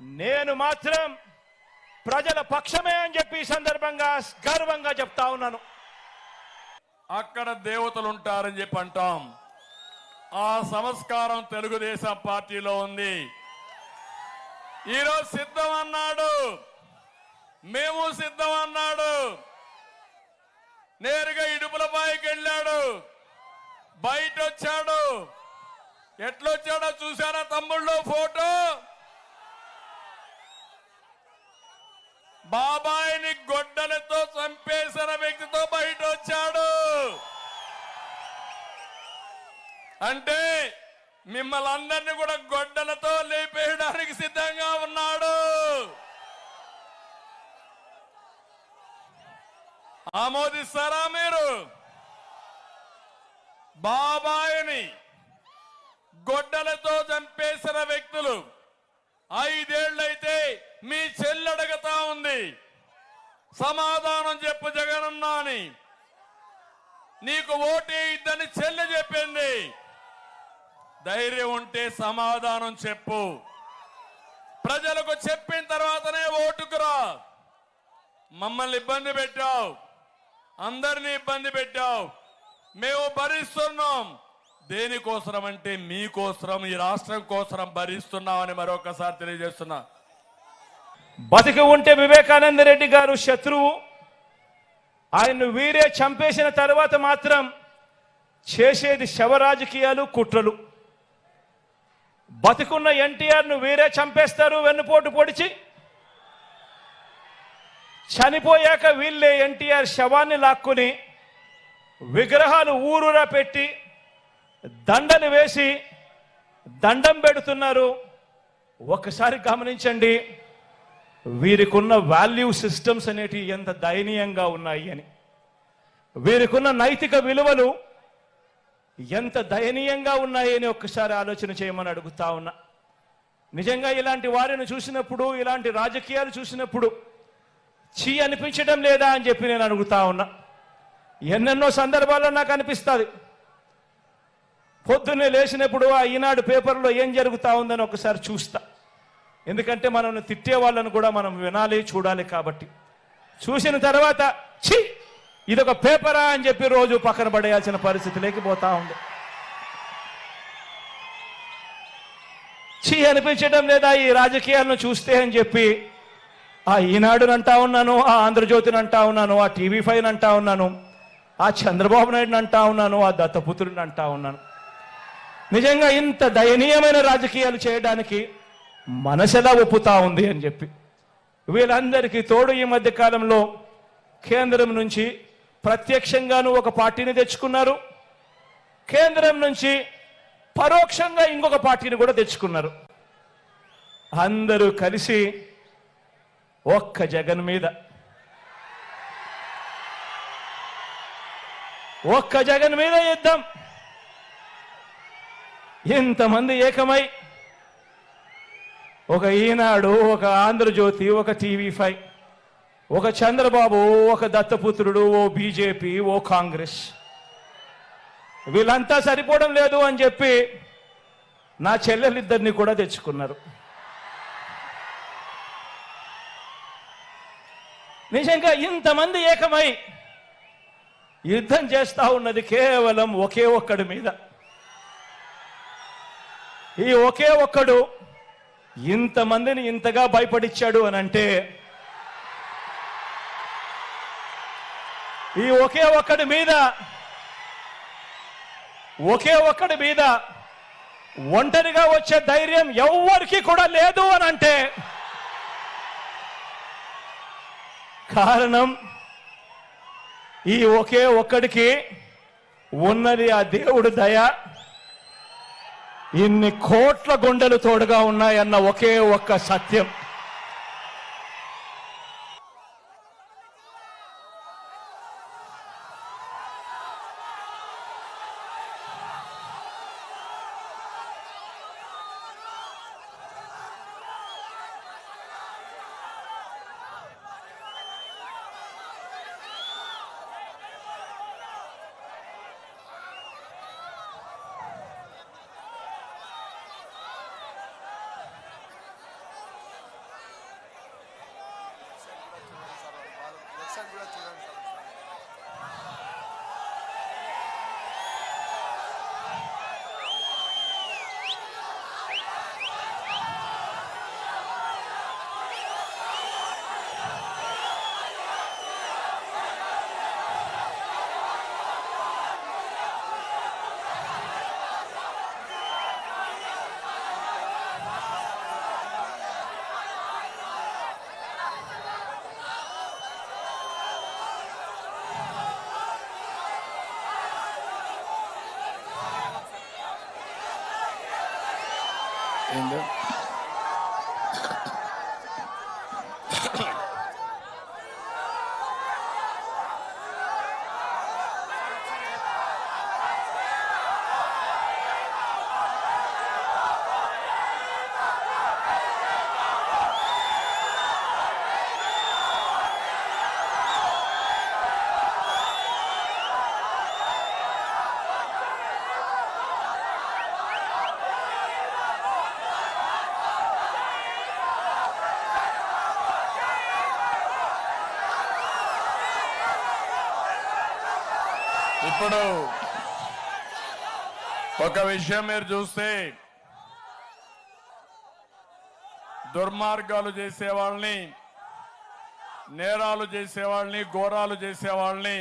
నేను మాత్రం ప్రజల పక్షమే అని చెప్పి ఈ సందర్భంగా గర్వంగా చెప్తా ఉన్నాను. అక్కడ దేవతలు ఉంటారని చెప్పి అంటాం. ఆ సంస్కారం తెలుగుదేశం పార్టీలో ఉంది. ఈరోజు సిద్ధం అన్నాడు. మేము సిద్ధం అన్నాడు. నేరుగా ఇడుపులపాయకి వెళ్ళాడు. బయట వచ్చాడు ఎట్లొచ్చాడో చూసారా తమ్ముళ్ళు ఫోటో? బాబాయిని గొడ్డలతో చంపేసిన వ్యక్తితో బయట వచ్చాడు అంటే మిమ్మల్ని అందరినీ కూడా గొడ్డలతో లేపేయడానికి సిద్ధంగా ఉన్నాడు. ఆమోదిస్తారా మీరు? బాబాయిని గొడ్డలతో చంపేసిన వ్యక్తులు ఐదేళ్ళైతే మీ చెల్లి అడగతా ఉంది సమాధానం చెప్పు జగనన్నా అని. నీకు ఓటే ఇద్దని చెల్లి చెప్పింది. ధైర్యం ఉంటే సమాధానం చెప్పు. ప్రజలకు చెప్పిన తర్వాతనే ఓటుకురా మమ్మల్ని ఇబ్బంది పెట్టావు. అందరినీ ఇబ్బంది పెట్టావు. మేము భరిస్తున్నాం. దేనికోసరం అంటే మీకోసరం ఈ రాష్ట్రం కోసరం భరిస్తున్నామని మరొకసారి తెలియజేస్తున్నా. బతికి ఉంటే వివేకానంద రెడ్డి గారు శత్రువు. ఆయన్ను వీరే చంపేసిన తర్వాత మాత్రం చేసేది శవ రాజకీయాలు కుట్రలు. బతికున్న ఎన్టీఆర్ను వీరే చంపేస్తారు వెన్నుపోటు పొడిచి. చనిపోయాక వీళ్ళే ఎన్టీఆర్ శవాన్ని లాక్కుని విగ్రహాలు ఊరూరా పెట్టి దండలు వేసి దండం పెడుతున్నారు. ఒకసారి గమనించండి వీరికున్న వాల్యూ సిస్టమ్స్ అనేటివి ఎంత దయనీయంగా ఉన్నాయి అని. వీరికున్న నైతిక విలువలు ఎంత దయనీయంగా ఉన్నాయని ఒక్కసారి ఆలోచన చేయమని అడుగుతా ఉన్నా. నిజంగా ఇలాంటి వారిని చూసినప్పుడు ఇలాంటి రాజకీయాలు చూసినప్పుడు చీ అనిపించడం లేదా అని చెప్పి నేను అడుగుతా ఉన్నా. ఎన్నెన్నో సందర్భాల్లో నాకు అనిపిస్తుంది. పొద్దున్నే లేచినప్పుడు ఆ ఈనాడు పేపర్లో ఏం జరుగుతూ ఉందని ఒకసారి చూస్తా. ఎందుకంటే మనల్ని తిట్టే వాళ్ళను కూడా మనం వినాలి చూడాలి కాబట్టి. చూసిన తర్వాత ఛీ! ఇదొక పేపరా అని చెప్పి రోజు పక్కన పడేయాల్సిన పరిస్థితి లేకపోతా ఉంది. ఛీ! అనిపించడం లేదా ఈ రాజకీయాలను చూస్తే అని చెప్పి ఆ ఈనాడుని అంటా ఉన్నాను ఆ ఆంధ్రజ్యోతిని అంటా ఉన్నాను ఆ టీవీ ఫైవ్ అంటా ఉన్నాను ఆ చంద్రబాబు నాయుడుని అంటా ఉన్నాను ఆ దత్తపుత్రుడిని అంటా ఉన్నాను. నిజంగా ఇంత దయనీయమైన రాజకీయాలు చేయడానికి మనసెలా ఒప్పుతా ఉంది అని చెప్పి. వీళ్ళందరికీ తోడు ఈ మధ్య కాలంలో కేంద్రం నుంచి ప్రత్యక్షంగాను ఒక పార్టీని తెచ్చుకున్నారు. కేంద్రం నుంచి పరోక్షంగా ఇంకొక పార్టీని కూడా తెచ్చుకున్నారు. అందరూ కలిసి ఒక్క జగన్ మీద. ఒక్క జగన్ మీద యుద్ధం. ఇంతమంది ఏకమై ఒక ఈనాడు ఒక ఆంధ్రజ్యోతి ఒక టీవీ ఫైవ్ ఒక చంద్రబాబు ఒక దత్తపుత్రుడు ఓ బీజేపీ ఓ కాంగ్రెస్. వీళ్ళంతా సరిపోవడం లేదు అని చెప్పి నా చెల్లెలిద్దరిని కూడా తెచ్చుకున్నారు. నిజంగా ఇంతమంది ఏకమై యుద్ధం చేస్తా ఉన్నది కేవలం ఒకే ఒక్కడి మీద. ఈ ఒకే ఒక్కడు ఇంతమందిని ఇంతగా భయపడిచ్చాడు అని అంటే ఈ ఒకే ఒక్కడి మీద ఒకే ఒక్కడి మీద ఒంటరిగా వచ్చే ధైర్యం ఎవ్వరికి కూడా లేదు అని అంటే కారణం ఈ ఒకే ఒక్కడికి ఉన్నది ఆ దేవుడు దయ. ఇన్ని కోట్ల గుండెలు తోడుగా ఉన్నాయన్న ఒకే ఒక్క సత్యం. in there. ఇప్పుడు ఒక విషయం మీరు చూస్తే దుర్మార్గాలు చేసేవాళ్ళని నేరాలు చేసేవాళ్ళని ఘోరాలు చేసేవాళ్ళని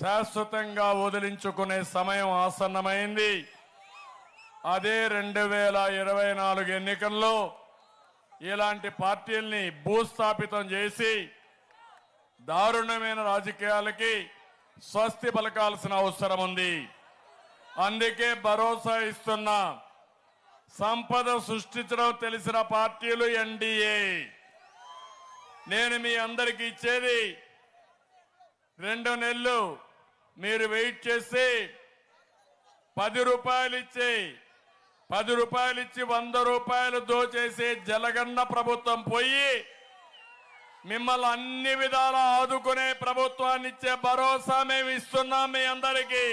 శాశ్వతంగా వదిలించుకునే సమయం ఆసన్నమైంది. అదే రెండు వేల ఇరవై నాలుగు ఎన్నికల్లో ఇలాంటి పార్టీల్ని భూస్థాపితం చేసి దారుణమైన రాజకీయాలకి స్వస్తి పలకాల్సిన అవసరం ఉంది. అందుకే భరోసా ఇస్తున్న. సంపద సృష్టించడం తెలిసిన పార్టీలు ఎన్డీఏ నేను మీ అందరికి ఇచ్చేది రెండు నెలలు మీరు వెయిట్ చేసి పది రూపాయలు ఇచ్చి పది రూపాయలు ఇచ్చి వంద రూపాయలు దోచేసి జలగన్న ప్రభుత్వం పోయి మిమ్మల్ని అన్ని విధాలా ఆదుకునే ప్రభుత్వాన్ని ఇచ్చే భరోసా మేము ఇస్తున్నాం మీ అందరికీ.